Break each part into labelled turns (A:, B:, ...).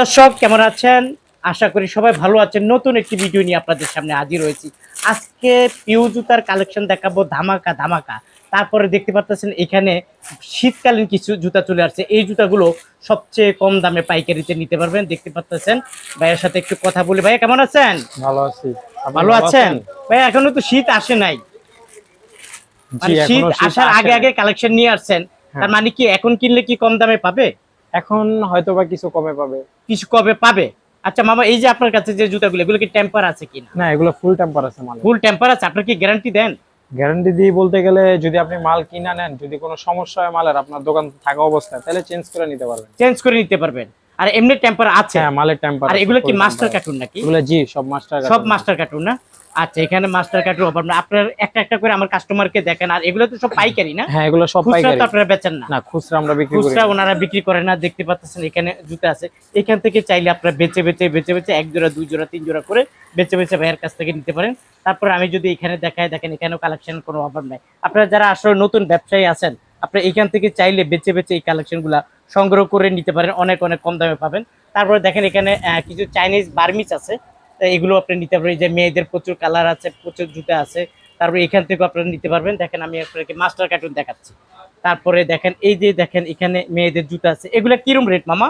A: দর্শক কেমন আছেন? আশা করি সবাই ভালো আছেন। নতুন একটি ভিডিও নিয়ে আপনাদের সামনে হাজির হয়েছি। আজকে পিউ জুতার কালেকশন দেখাবো ধামাকা ধামাকা। তারপরে দেখতে পাচ্ছেন এখানে শীতকালীন কিছু জুতা চলে আসছে। এই জুতাগুলো সবচেয়ে কম দামে পাইকারিতে নিতে পারবেন। দেখতে পাচ্ছেন ভাইয়ের সাথে একটু কথা বলি। ভাইয়া কেমন আছেন?
B: ভালো আছি।
A: ভালো আছেন? ভাই এখনও তো শীত আসে নাই। মানে শীত আসার আগে আগে কালেকশন নিয়ে আসছেন। তার
B: হ্যাঁ।
A: মানে কি এখন কিনলে কি কম দামে পাবে?
B: এখন হয়তো বা কিছু কমে পাবে।
A: কিছু কবে পাবে? আচ্ছা মামা এই যে আপনার কাছে যে জুতাগুলো এগুলো কি টেম্পার আছে কিনা?
B: না এগুলো ফুল টেম্পার আছে মাল
A: ফুল টেম্পার আছে আপনার কি গ্যারান্টি দেন?
B: গ্যারান্টি দিয়ে বলতে গেলে যদি আপনি মাল কিনা নেন যদি কোনো সমস্যা হয় মালের আপনার দোকান থাকা অবস্থায় তাহলে চেঞ্জ করে নিতে পারবেন।
A: চেঞ্জ করে নিতে পারবেন। আর এমনি টেম্পার আছে?
B: হ্যাঁ মালের টেম্পার
A: আর এগুলো কি মাস্টার কার্টুন নাকি?
B: এগুলো জি সব মাস্টার
A: সব মাস্টার কার্টুন না? আচ্ছা এখানে মাস্টার কার্টুন আপনার একটা একটা করে আমার কাস্টমারকে দেখেন আর এগুলো তো সব পাইকারি না?
B: হ্যাঁ এগুলো সব পাইকারি।
A: আপনারা বেচেন না।
B: না খুচরা আমরা বিক্রি করি
A: খুচরা ওনারা বিক্রি করে না দেখতে পাচ্ছেন এখানে জুতা আছে। এখান থেকে চাইলে আপনারা বেচে বেচে বেচে বেচে এক জোড়া দুই জোড়া তিন জোড়া করে বেচে বেচে ভাইয়ের কাছ থেকে নিতে পারেন। তারপরে আমি যদি এখানে দেখাই দেখেন এখানেও কালেকশন কোনো অভাব নাই। আপনারা যারা আসলে নতুন ব্যবসায়ী আছেন আপনারা এখান থেকে চাইলে বেচে বেচে এই কালেকশনগুলা সংগ্রহ করে নিতে পারেন। অনেক অনেক কম দামে পাবেন। তারপরে দেখেন এখানে আহ, কিছু চাইনিজ বার্মিস আছে। এগুলো আপনি নিতে পারেন যে মেয়েদের প্রচুর কালার আছে প্রচুর জুতা আছে তারপরে এখান থেকে আপনারা নিতে পারবেন। দেখেন আমি আপনাকে মাস্টার কার্টুন দেখাচ্ছি। তারপরে দেখেন এই যে দেখেন এখানে মেয়েদের জুতা আছে। এগুলা কিরম রেট মামা?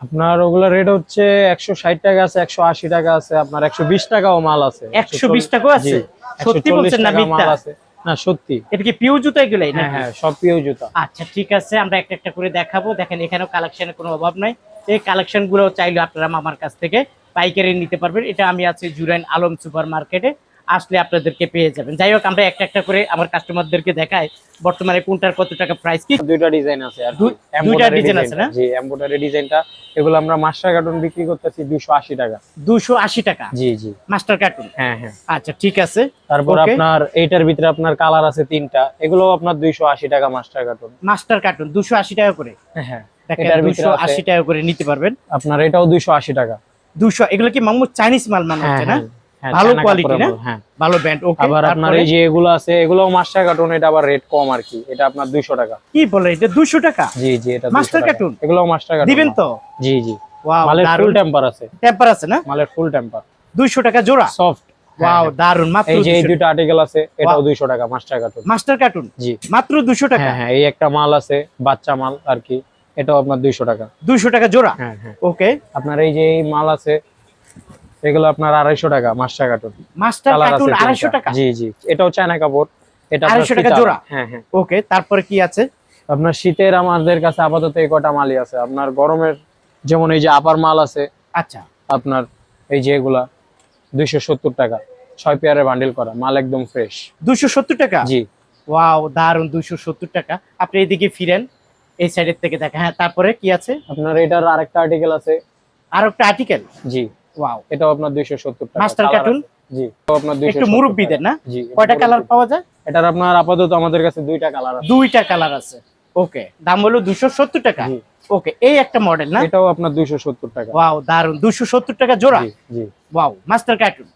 B: আপনার ওগুলো রেট হচ্ছে একশো ষাট টাকা আছে একশো আশি টাকা আছে আপনার একশো বিশ টাকাও মাল আছে।
A: একশো বিশ টাকাও আছে? সত্যি বলছেন না মিথ্যা?
B: আছে। না সত্যি।
A: এটা কি পিউ জুতা এগুলাই
B: হ্যাঁ হ্যাঁ সব পিও জুতা।
A: আচ্ছা ঠিক আছে আমরা একটা একটা করে দেখাবো। দেখেন এখানেও কালেকশনের কোনো অভাব নাই। এই কালেকশনগুলো চাইলে আপনারা আমার কাছ থেকে পাইকারি নিতে পারবেন। এটা আমি আছি জুরাইন আলম সুপার মার্কেটে আসলে আপনাদেরকে পেয়ে যাবেন। যাই হোক আমরা একটা একটা করে আমার কাস্টমারদেরকে দেখাই বর্তমানে কোনটার কত টাকা প্রাইস কি।
B: দুইটা ডিজাইন আছে আর
A: দুইটা design আছে না?
B: জি এমব্রয়ডারি ডিজাইনটা এগুলো আমরা মাস্টার কার্টুন বিক্রি করতেছি 280 টাকা।
A: দুশো আশি টাকা?
B: জি জি।
A: Master cartoon?
B: হ্যাঁ হ্যাঁ।
A: আচ্ছা ঠিক আছে।
B: তারপর আপনার এইটার ভিতরে আপনার কালার আছে তিনটা। এগুলো আপনার 280 টাকা মাস্টার কার্টুন।
A: মাস্টার কার্টুন দুশো আশি টাকা করে?
B: হ্যাঁ।
A: দেখেন
B: এটার ভিতরে
A: দুশো
B: আছে-
A: আশি টাকা করে নিতে পারবেন।
B: আপনার এটাও 280 টাকা।
A: দুশো এগুলো কি মামু চাইনিজ মাল মানে হচ্ছে না?
B: হ্যাঁ,
A: ভালো
B: চায়না
A: quality
B: কাপড়ের
A: না?
B: হ্যাঁ।
A: ভালো ব্যান্ড ওকে
B: আবার আপনার এই যে এগুলো আছে এগুলোও মাস্টার কার্টুন এটা আবার রেট কম আর কি। এটা আপনার 200 টাকা।
A: কি বলে এটা দুশো টাকা?
B: জি জি এটা 200 টাকা। এগুলোও মাস্টার কার্টুন
A: দিবেন তো?
B: জি জি।
A: ওয়াও
B: মালের ফুল টেম্পার আছে।
A: টেম্পার আছে না?
B: মালের ফুল টেম্পার
A: দুইশো টাকা জোড়া?
B: সফট
A: ওয়াও দারুণ মাত্র
B: এই যে এই
A: 200
B: দুটো আর্টিকেল আছে এটাও
A: Wow.
B: 200 টাকা মাস্টার কার্টুন
A: মাস্টার কার্টুন
B: জি।
A: মাত্র দুশো টাকা?
B: হ্যাঁ হ্যাঁ এই একটা মাল আছে বাচ্চা মাল আর কি। এটাও আপনার 200 টাকা।
A: দুইশো টাকা জোড়া?
B: হ্যাঁ হ্যাঁ।
A: ওকে।
B: আপনার এই যে মাল আছে এগুলো আপনার আড়াইশো টাকা মাস্টার কার্টুন।
A: মাস্টার কার্টুন আড়াইশো টাকা?
B: জি জি। এটাও চায়না কাপড়। এটা
A: 250 টাকা জোড়া?
B: হ্যাঁ হ্যাঁ।
A: ওকে তারপরে কি আছে?
B: আপনার শীতের আমাদের কাছে আপাতত এই কটা মালই আছে। আপনার গরমের যেমন এই যে আপার মাল আছে
A: আচ্ছা।
B: আপনার এই যে এগুলা দুইশো সত্তর টাকা। ছয় পেয়ারের বান্ডিল করা মাল একদম ফ্রেশ
A: দুইশো সত্তর টাকা?
B: জি।
A: ওয়াও দারুণ দুইশো সত্তর টাকা। আপনি এদিকে ফিরেন। এই সাইডের থেকে দেখা হ্যাঁ তারপরে কি আছে?
B: আপনার এটার আরেকটা আর্টিকেল আছে।
A: আর একটা আর্টিকেল
B: জি।
A: ওয়াও
B: এটাও আপনার দুইশো সত্তর টাকা।
A: মাস্টার কার্টুন
B: জি আপনার দুইশো
A: একটু মুরব্বীদের না? কয়টা কালার পাওয়া যায়?
B: এটার আপনার আপাতত আমাদের কাছে দুইটা কালার আছে।
A: দুইটা কালার আছে। ওকে দাম হলো দুশো সত্তর টাকা।
B: জি।
A: ওকে এই একটা মডেল না?
B: এটাও আপনার দুইশো সত্তর টাকা।
A: ওয়াও দারুণ দুশো সত্তর টাকা জোড়া?
B: জি জি।
A: ওয়াও মাস্টার কার্টুন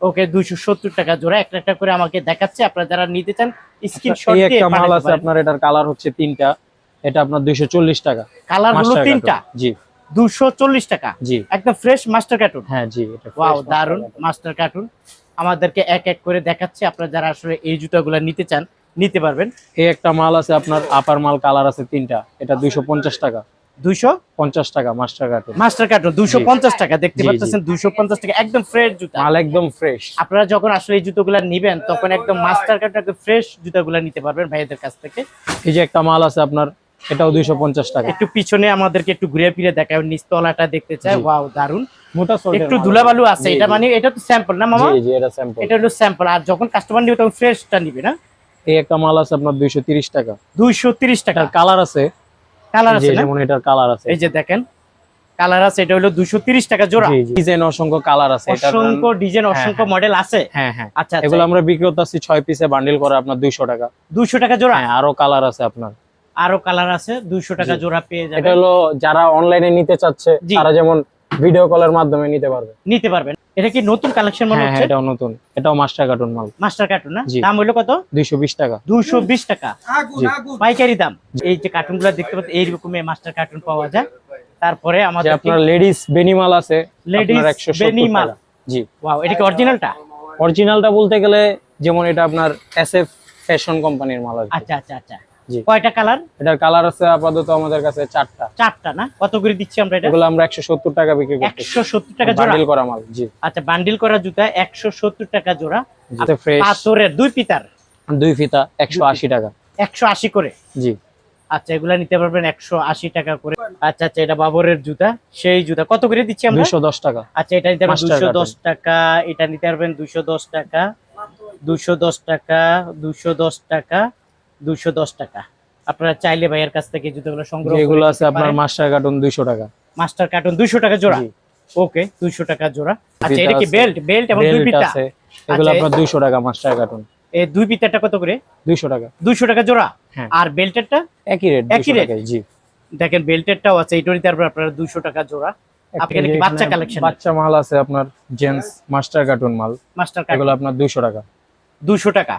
A: ওকে দুইশো সত্তর টাকা জোড়া। একটা একটা করে আমাকে দেখাচ্ছে। আপনারা যারা নিতে চান স্ক্রিনশট
B: এই
A: দিয়ে
B: একটা মাল আছে আপনার এটার কালার হচ্ছে তিনটা। এটা আপনার দুইশো চল্লিশ টাকা।
A: কালার হলো তিনটা?
B: জি।
A: দুশো চল্লিশ টাকা?
B: জি।
A: একদম ফ্রেশ মাস্টার কার্টুন
B: হ্যাঁ জি এটা
A: ওয়াও
B: দারুণ
A: মাস্টার কার্টুন আমাদেরকে এক এক করে দেখাচ্ছে। আপনারা যারা আসলে এই জুতাগুলো নিতে চান নিতে পারবেন।
B: এই একটা মাল আছে আপনার আপার মাল কালার আছে তিনটা। এটা দুইশো পঞ্চাশ টাকা।
A: দুইশো?
B: পঞ্চাশ টাকা মাস্টার কার্টুন
A: মাস্টার কার্টুন দুশো পঞ্চাশ টাকা। দেখতে। পাচ্ছেন দুশো পঞ্চাশ টাকা। একদম ফ্রেশ জুতা।
B: মাল একদম ফ্রেশ
A: আপনারা যখন আসলে এই জুতোগুলা নিবেন তখন একদম মাস্টার কার্টুন একদম ফ্রেশ জুতাগুলা নিতে পারবেন ভাইদের কাছ থেকে।
B: এই যে একটা মাল আছে আপনার এটাও দুইশো পঞ্চাশ টাকা।
A: একটু পিছনে আমাদেরকে একটু ঘুরে ফিরে দেখায় নিচতলাটা দেখতে চাই। ওয়াও দারুণ
B: মোটা সোল্ডের
A: একটু ধুলাবালু আছে এটা মানে এটা তো স্যাম্পল না মামা?
B: জি জি এটা স্যাম্পল
A: এটা হলো স্যাম্পল আর যখন কাস্টমার নিবে তখন ফ্রেশটা নিবে না?
B: এই একটা মাল আছে আপনার দুইশো তিরিশ টাকা। কালার আছে।
A: কালার আছে
B: যেমন এটার কালার আছে।
A: এই যে দেখেন কালার আছে এটা হলো দুশো তিরিশ টাকা জোড়া।
B: ডিজাইন অসংখ্য কালার আছে।
A: অসংখ্য ডিজাইন
B: হ্যাঁ,
A: অসংখ্য
B: হ্যাঁ।
A: মডেল আছে।
B: হ্যাঁ হ্যাঁ।
A: আচ্ছা
B: এগুলো আমরা বিক্রি করতেছি ছয় পিসে বান্ডিল করে আপনার দুইশো টাকা।
A: দুশো টাকা জোড়া?
B: হ্যাঁ আরও কালার আছে আপনার।
A: আরও কালার আছে দুইশো টাকা। জোড়া পেয়ে
B: এটা হলো যারা অনলাইনে নিতে চাচ্ছে। তারা যেমন ভিডিও কলের মাধ্যমে নিতে পারবে।
A: নিতে পারবেন। এটা কি নতুন কালেকশন মনে
B: হ্যাঁ
A: হচ্ছে?
B: হ্যাঁ এটাও নতুন। এটাও মাস্টার কার্টুন মাল।
A: মাস্টার কার্টুন না? দাম হলো কত?
B: দুইশো বিশ টাকা।
A: দুশো বিশ টাকা।
B: জি।
A: পাইকারি দাম। এই যে কার্টুনগুলো দেখতে পাচ্ছেন এইরকমের মাস্টার কার্টুন পাওয়া যায়। তারপরে আমাদের
B: আপনার লেডিস বেনিমাল আছে
A: লেডিস
B: আপনার 170
A: বেনিমাল।
B: জি।
A: ওয়াও এটা কি অরিজিনালটা
B: অরিজিনালটা বলতে গেলে যেমন এটা আপনার এসএফ ফ্যাশন কোম্পানির মাল
A: আচ্ছা আচ্ছা আচ্ছা। কয়টা কালার?
B: এটার কালার আছে আপাতত আমাদের কাছে চারটা।
A: চারটা না? কত করে দিচ্ছি আমরা এটা?
B: এগুলো আমরা একশো সত্তর টাকা বিক্রি করছি
A: একশো সত্তর টাকা জোড়া?
B: বান্ডিল করা মাল জি।
A: আচ্ছা বান্ডিল করা জুতা একশো সত্তর টাকা জোড়া।
B: ফ্রেশ
A: পাথরের দুই পিতার
B: দুই ফিতা একশো আশি টাকা।
A: একশো আশি করে?
B: জি।
A: আচ্ছা এগুলা নিতে পারবেন একশো আশি টাকা করে। আচ্ছা আচ্ছা এটা বাবরের জুতা সেই জুতা। কত করে দিচ্ছি আমরা?
B: দুইশো দশ টাকা।
A: আচ্ছা এটা নিতে পারবেন
B: Master
A: দুশো
B: cotton।
A: দশ টাকা এটা নিতে পারবেন দুশো দশ টাকা দুশো দশ টাকা দুশো দশ টাকা। দুশো দশ টাকা। আপনারা চাইলে ভাইয়ের কাছ থেকে জুতোগুলো সংগ্রহ
B: যেগুলো আছে আপনার মাস্টার কার্টুন দুইশো টাকা।
A: মাস্টার কার্টুন দুইশো টাকা জোড়া। ওকে দুইশো টাকা জোড়া। আচ্ছা এটা কি বেল্ট বেল্ট এবং দুই পিতা
B: আছে। এগুলো
A: আচ্ছা,
B: আপনার দুইশো টাকা মাস্টার কার্টুন।
A: এই দুই পিতাটা কত করে?
B: দুইশো টাকা।
A: দুইশো টাকা জোড়া?
B: হ্যাঁ।
A: আর বেল্টেরটা
B: একই রেট
A: একই
B: রেট জি।
A: দেখেন বেল্টেরটাও আছে এইটার নিতে পারবেন আপনারা দুইশো টাকা জোড়া। বাচ্চা কালেকশন
B: বাচ্চা মাল আছে আপনার জেন্টস মাস্টার কার্টুন মাল।
A: মাস্টার
B: এগুলো আপনার দুইশো টাকা।
A: দুইশো টাকা।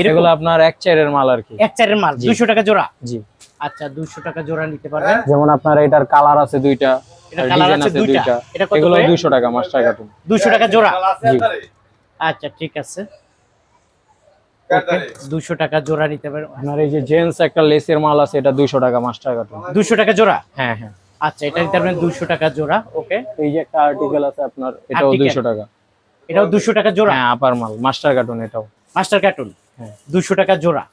A: এরকম।
B: এগুলো আপনার এক চারের মাল আর কি।
A: এক চারের মাল
B: জি।
A: দুইশো টাকা জোড়া?
B: জি।
A: আচ্ছা দুইশো টাকা জোড়া নিতে পারবেন।
B: যেমন আপনার এটার কালার আছে দুইটা
A: এটা কালার আছে দুইটা।
B: দুইটা।
A: এটা কত
B: এগুলো
A: করে?
B: দুইশো টাকা মাস্টার কার্টুন
A: দুইশো টাকা জোড়া?
B: জি।
A: আচ্ছা ঠিক আছে। দুইশো টাকা জোড়া নিতে পারবেন।
B: আপনার এই যে জেন্টস একটা লেসের মাল আছে এটা দুইশো টাকা মাস্টার কার্টুন
A: দুইশো টাকা জোড়া?
B: হ্যাঁ হ্যাঁ।
A: আচ্ছা এটা নিতে পারবেন দুইশো টাকা জোড়া ওকে
B: এই যে একটা আর্টিকেল আছে আপনার এটাও
A: Article?
B: দুইশো টাকা।
A: এটাও দুশো টাকা জোড়া?
B: হ্যাঁ আপার মাল মাস্টার কার্টুন এটাও।
A: মাস্টার কার্টুন
B: হ্যাঁ।
A: দুইশো টাকা জোড়া।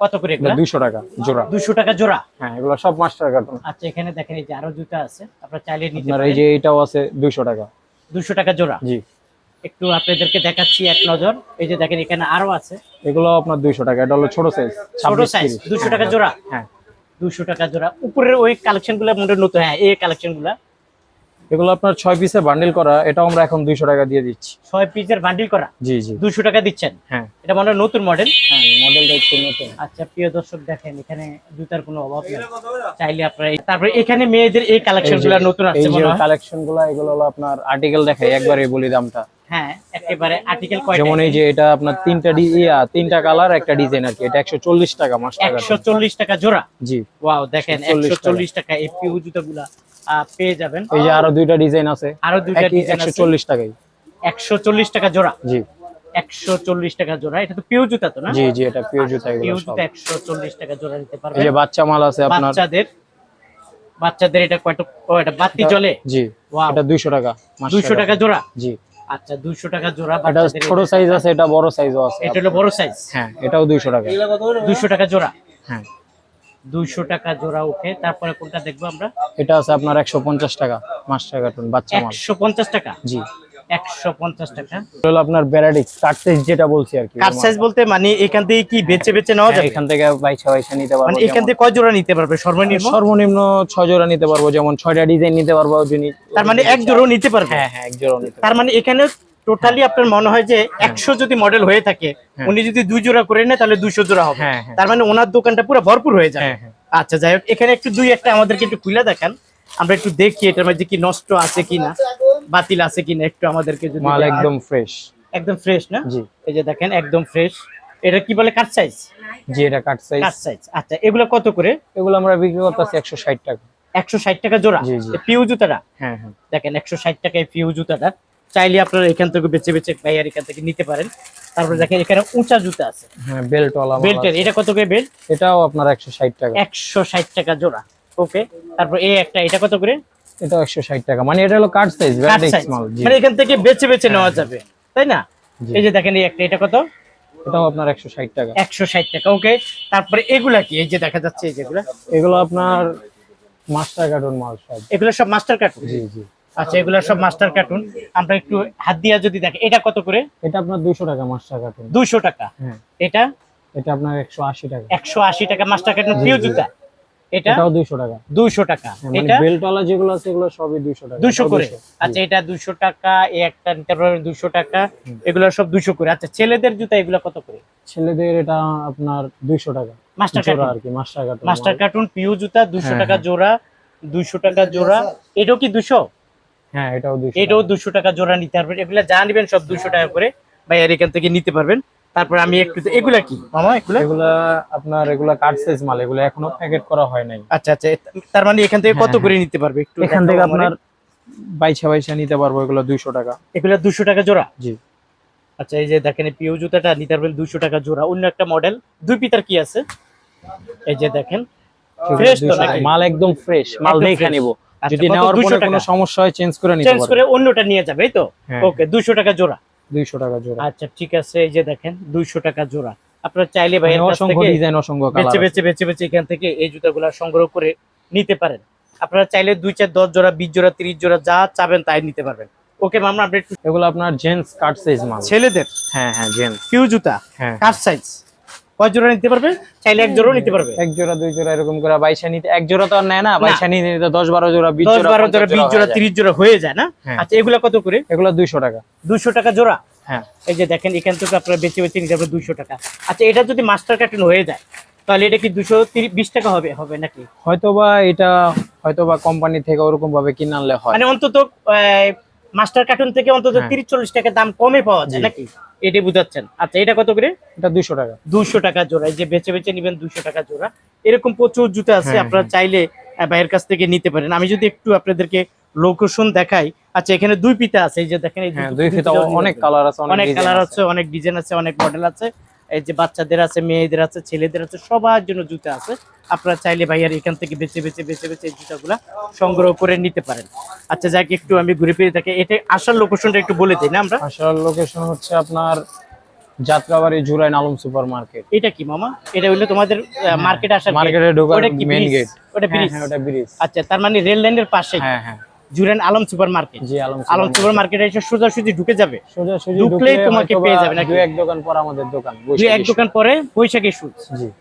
A: কত করে এগুলা?
B: দুইশো টাকা জোড়া।
A: দুইশো টাকা জোড়া?
B: হ্যাঁ এগুলো সব মাস্টার কার্টুন
A: আচ্ছা এখানে দেখেন এই যে আরও জুতা আছে আপনারা চাইলে নিতে
B: আপনার এই যে এইটাও আছে দুইশো টাকা।
A: দুইশো টাকা জোড়া?
B: জি।
A: একটু আপনাদেরকে দেখাচ্ছি এক নজর। এই যে দেখেন এখানে আরও আছে।
B: এগুলো আপনার দুইশো টাকা এটা হলো ছোট সাইজ
A: ছোট সাইজ দুশো টাকা জোড়া
B: হ্যাঁ।
A: দুশো টাকা জোড়া। উপরের ওই কালেকশনগুলো মনে হয় নতুন। হ্যাঁ এই কালেকশনগুলা।
B: এগুলো আপনার ছয় পিসে বান্ডিল করা এটাও আমরা এখন দুইশো টাকা দিয়ে দিচ্ছি।
A: ছয় পিসের বান্ডিল করা?
B: জি জি।
A: দুশো টাকা দিচ্ছেন?
B: হ্যাঁ।
A: এটা মনে হয় নতুন মডেল
B: হ্যাঁ মডেলটা একটু নতুন।
A: আচ্ছা প্রিয় দর্শক দেখেন এখানে জুতার কোনো অভাব নেই। চাইলে আপনারা তারপরে এখানে মেয়েদের এই কালেকশন নতুন আসছে মনে হয়।
B: এগুলো হলো আপনার আর্টিকেল দেখাই একবারে বলি দামটা।
A: হ্যাঁ একেবারে আর্টিকেল কয়টা?
B: যেমন এই যে এটা আপনার তিনটা ইয়া তিনটা কালার একটা ডিজাইন আর কি। এটা একশো চল্লিশ টাকা মাস টাকা।
A: একশো চল্লিশ টাকা জোড়া?
B: জি।
A: ওয়াও দেখেন
B: 140
A: একশো চল্লিশ টাকা এই পিউ জুতাগুলা। পেয়ে যাবেন।
B: এই যে আরও দুইটা ডিজাইন আছে
A: আরও দুইটা ডিজাইন আছে।
B: চল্লিশ টাকাই
A: একশো চল্লিশ টাকা জোড়া?
B: জি।
A: একশো চল্লিশ টাকা জোড়া। এটা তো পিউ জুতা তো না?
B: জি জি এটা পিওর জুতা এগুলো
A: পিউ
B: সব।
A: জুতা একশো চল্লিশ টাকা জোড়া নিতে পারবেন।
B: এই যে বাচ্চা মাল আছে আপনার।
A: বাচ্চাদের বাচ্চাদের এটা কয়টা ও এটা বাতি জ্বলে?
B: জি
A: ওয়াও
B: এটা দুইশো টাকা মাস
A: দুইশো টাকা জোড়া?
B: জি।
A: আচ্ছা দুইশো টাকা জোড়া
B: এটা ছোট সাইজ আছে এটা বড় সাইজও আছে
A: এটা হলো বড় সাইজ
B: হ্যাঁ এটাও দুইশো টাকা।
A: দুইশো টাকা জোড়া?
B: হ্যাঁ।
A: দুইশো টাকা জোড়া ওকে তারপরে কোনটা দেখব আমরা?
B: এটা আছে আপনার টাকা মাস্টার কার্টুন বাচ্চা মাল।
A: টাকা?
B: জি।
A: একশো পঞ্চাশ টাকা।
B: হলো আপনার ব্যারাডিক্স কাট সাইজ যেটা বলছি আর কি
A: সাইজ বলতে মানে এখান থেকে কি বেচে বেচে নেওয়া
B: হ্যাঁ,
A: যাবে?
B: এখান থেকে বাইছা বাইছা নিতে পারব
A: মানে এখান থেকে কয় জোড়া নিতে পারবে? সর্বনিম্ন?
B: সর্বনিম্ন জোড়া নিতে পারব যেমন ছয়টা ডিজাইন নিতে পারব
A: তার মানে এক জোড়াও নিতে পারবে?
B: হ্যাঁ হ্যাঁ এক জোড়া নিতে
A: তার মানে এখানে টোটালি আপনার মনে হয় যে একশো যদি মডেল হয়ে থাকে
B: হ্যাঁ।
A: উনি যদি দুই জোড়া করে নেয় তাহলে দুইশো জোড়া হবে।
B: হ্যাঁ হ্যাঁ।
A: তার মানে ওনার দোকানটা পুরো ভরপুর হয়ে যাবে।
B: হ্যাঁ হ্যাঁ।
A: আচ্ছা যাই হোক এখানে একটু দুই একটা আমাদেরকে একটু খুলে দেখান। আমরা একটু দেখি এটার মধ্যে কি নষ্ট আছে কিনা বাতিল আছে কিনা একটু আমাদেরকে যদি
B: মাল একদম ফ্রেশ
A: একদম ফ্রেশ না?
B: জি।
A: এই যে দেখেন একদম ফ্রেশ এটা কি বলে কাট সাইজ
B: জি এটা কাট সাইজ
A: কাট সাইজ আচ্ছা এগুলো কত করে?
B: এগুলো আমরা বিক্রি করতেছি একশো ষাট টাকা।
A: একশো ষাট টাকা জোড়া?
B: জি, জি।
A: পিউ জুতাটা?
B: হ্যাঁ হ্যাঁ।
A: দেখেন একশো ষাট টাকায় পিউ জুতাটা। চাইলে আপনারা এখান থেকে বেছে বেছে ভাইয়ার এখান থেকে নিতে পারেন। তারপরে দেখেন এখানে উঁচা জুতা আছে।
B: হ্যাঁ বেল্ট ওয়ালা মাল
A: বেল্টের এটা কত করে বেল্ট?
B: এটাও আপনার একশো ষাট টাকা।
A: একশো ষাট টাকা জোড়া। ওকে তারপর এই একটা এটা কত করে?
B: একশো ষাট টাকা। মানে এটা হলো কাট সাইজ
A: সাইজ
B: জি।
A: মানে এখান থেকে বেছে বেছে নেওয়া যাবে। তাই না? এই যে দেখেন এই একটা এটা কত?
B: এটাও আপনার একশো ষাট টাকা।
A: একশো ষাট টাকা ওকে। তারপরে এগুলা কি? এই যে দেখা যাচ্ছে এই যেগুলা
B: এগুলো আপনার মাস্টার কার্টুন মাল সব।
A: এগুলো সব মাস্টার কার্টুন?
B: জি জি।
A: আচ্ছা এগুলো সব মাস্টার কার্টুন আমরা একটু হাত দিয়া যদি দেখে এটা কত করে?
B: এটা আপনার দুইশো টাকা মাস্টার কার্টুন
A: দুইশো টাকা।
B: হ্যাঁ।
A: এটা?
B: এটা আপনার একশো আশি টাকা।
A: একশো আশি টাকা মাস্টার কার্টুন
B: জি।
A: জুতা। এটা?
B: এটাও দুইশো টাকা।
A: দুইশো টাকা।
B: হ্যাঁ, মানে
A: এটা?
B: বেল্ট ওয়ালা যেগুলো আছে এগুলো সবই দুইশো টাকা।
A: দুইশো
B: এটাও
A: করে? আচ্ছা এটা দুইশো টাকা এই একটা নিতে পারবেন দুইশো টাকা। এগুলো সব দুইশো করে। আচ্ছা ছেলেদের জুতা এগুলো কত করে?
B: ছেলেদের এটা আপনার দুইশো টাকা।
A: মাস্টার কার্টুন
B: আর কি মাস্টার কার্টুন
A: মাস্টার কার্টুন পিউ জুতা দুইশো
B: হ্যাঁ,
A: টাকা
B: হ্যাঁ।
A: জোড়া দুইশো টাকা জোড়া। এটাও কি দুশো
B: হ্যাঁ এটাও
A: এটাও দুশো টাকা জোড়া নিতে পারবেন। এগুলো যা নিবেন সব দুশো টাকা করে ভাই আর এখান থেকে নিতে পারবেন। তারপর আমি একটু এগুলা কি? মামা এগুলা?
B: এগুলা আপনার এগুলা কার্ড সাইজ মাল এগুলো এখনও প্যাকেট করা হয় নাই।
A: আচ্ছা আচ্ছা তার মানে এখান থেকে কত
B: হ্যাঁ,
A: করে নিতে পারবে একটু
B: এখান থেকে আপনার বাইশা বাইশা নিতে পারব এগুলো দুইশো টাকা।
A: এগুলা দুশো টাকা জোড়া?
B: জি।
A: আচ্ছা এই যে দেখেন পিও জুতাটা নিতে পারবেন দুশো টাকা জোড়া। অন্য একটা মডেল দুই পিতার কি আছে? এই যে দেখেন Fresh তো নাকি?
B: মাল একদম ফ্রেশ মাল দেখে নিব।
A: আচ্ছা,
B: যদি নেওয়ার পরে কোনো সমস্যা হয় চেঞ্জ করে নিতে
A: চেঞ্জ করে অন্যটা নিয়ে যাবে তো?
B: হ্যাঁ।
A: ওকে দুশো টাকা জোড়া।
B: দুইশো টাকা জোড়া।
A: আচ্ছা ঠিক আছে এই যে দেখেন দুইশো টাকা জোড়া। আপনারা চাইলে ভাইয়ের
B: মানে অসংখ্য ডিজাইন অসংখ্য কালার
A: বেছে বেছে বেছে এখান থেকে এই জুতাগুলো সংগ্রহ করে নিতে পারেন। আপনারা চাইলে দুই চার দশ জোড়া বিশ জোড়া তিরিশ জোড়া যা চাবেন তাই নিতে পারবেন। ওকে মামা আপনি
B: এগুলো আপনার জেন্টস কার্ড সাইজ মাল।
A: ছেলেদের?
B: হ্যাঁ হ্যাঁ জেন্টস
A: পিউ জুতা?
B: হ্যাঁ।
A: কার সাইজ কয় জোড়া নিতে পারবে? চাইলে এক জোড়াও নিতে পারবে।
B: এক জোড়া দুই জোড়া এরকম করে বাইশা নিতে এক জোড়া তো আর নেয় না বাইশা নিতে দশ বারো জোড়া বিশ
A: দশ
B: জোড়া
A: বারো জোড়া বিশ
B: জোড়া
A: জোড়া। তিরিশ জোড়া হয়ে যায় না?
B: হ্যাঁ।
A: আচ্ছা এগুলা কত করে?
B: এগুলো দুইশো টাকা।
A: দুশো টাকা জোড়া?
B: হ্যাঁ।
A: এই যে দেখেন এখান থেকে আপনারা বেছে বেছে নিতে পারবেন দুশো টাকা। আচ্ছা এটা যদি মাস্টার কার্টুন হয়ে যায় তাহলে এটা কি দুশো বিশ টাকা হবে হবে নাকি?
B: হয়তোবা এটা হয়তোবা কোম্পানি থেকে ওরকম ভাবে কিনে আনলে হয়।
A: মানে অন্তত মাস্টার কার্টুন থেকে অন্তত
B: হ্যাঁ।
A: তিরিশ চল্লিশ টাকা দাম কমে পাওয়া যায় নাকি? এটাই বুঝাচ্ছেন। আচ্ছা এটা কত করে?
B: এটা দুইশো টাকা।
A: দুশো টাকা জোড়া। এই যে বেছে বেছে নিবেন দুশো টাকা জোড়া। এরকম প্রচুর জুতো আছে
B: হ্যাঁ,
A: আপনারা চাইলে আহ, ভাইয়ের কাছ থেকে নিতে পারেন। আমি যদি একটু আপনাদেরকে লোকেশন দেখাই আচ্ছা এখানে দুই পিতা আছে। এই যে দেখেন এই
B: হ্যাঁ দুই
A: নিয়ে
B: অনেক কালার আছে
A: অনেক কালার আছে। অনেক ডিজাইন আছে অনেক মডেল আছে। এই যে বাচ্চাদের আছে মেয়েদের আছে ছেলেদের আছে সবার জন্য জুতো আছে। আপনারা চাইলে ভাইয়ার এখান থেকে বেছে বেছে বেছে বেছে এই জুতাগুলা সংগ্রহ করে নিতে পারেন। আচ্ছা যাক একটু আমি ঘুরে ফিরে থাকি এটা আসার লোকেশনটা একটু বলে দিই না আমরা?
B: আসল লোকেশন হচ্ছে আপনার যাত্রাবাড়ি জুরাইন আলম সুপার মার্কেট
A: এটা কি মামা? এটা হইল তোমাদের মার্কেটে আসার gate।
B: মার্কেটে ঢোকার মেইন গেট
A: ওটা ব্রিজ
B: হ্যাঁ ওটা ব্রিজ
A: আচ্ছা তার মানে রেল লাইনের পাশে
B: হ্যাঁ হ্যাঁ।
A: জুরেন আলম সুপার মার্কেট
B: জি আলম
A: আলম সুপার মার্কেটে এসে সোজাসুজি ঢুকে যাবে? ঢুকলেই তোমাকে পেয়ে যাবে নাকি?
B: এক দোকান পর আমাদের দোকান
A: দুই এক দোকান পরে বৈশাখী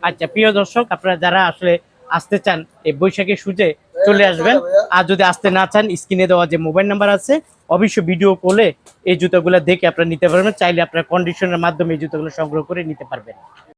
A: আচ্ছা প্রিয় দর্শক আপনারা যারা আসলে আসতে চান এই বৈশাখী সুজে চলে আসবেন। আর যদি আসতে না চান স্ক্রিনে দেওয়া যে মোবাইল নাম্বার আছে অবশ্যই ভিডিও কলে এই জুতোগুলো দেখে আপনারা নিতে পারবেন। চাইলে আপনারা কন্ডিশনের মাধ্যমে এই জুতোগুলো সংগ্রহ করে নিতে পারবেন।